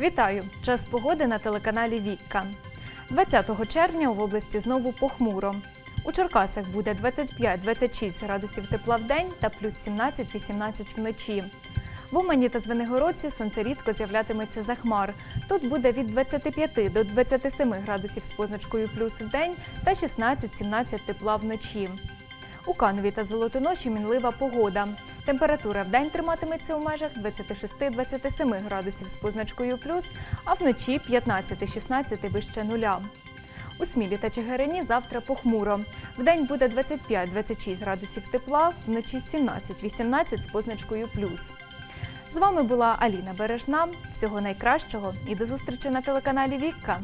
Вітаю! Час погоди на телеканалі Вікка. 20 червня в області знову похмуро. У Черкасах буде 25-26 градусів тепла в день та плюс 17-18 вночі. В Умані та Звенигородці сонце рідко з'являтиметься за хмар. Тут буде від 25 до 27 градусів з позначкою плюс в день та 16-17 тепла вночі. У Канові та Золотоноші мінлива погода. Температура в день триматиметься у межах 26-27 градусів з позначкою плюс, а вночі 15-16 вище нуля. У Смілі та Чигирині завтра похмуро. Вдень буде 25-26 градусів тепла, вночі 17-18 з позначкою плюс. З вами була Аліна Бережна. Всього найкращого і до зустрічі на телеканалі Вікка.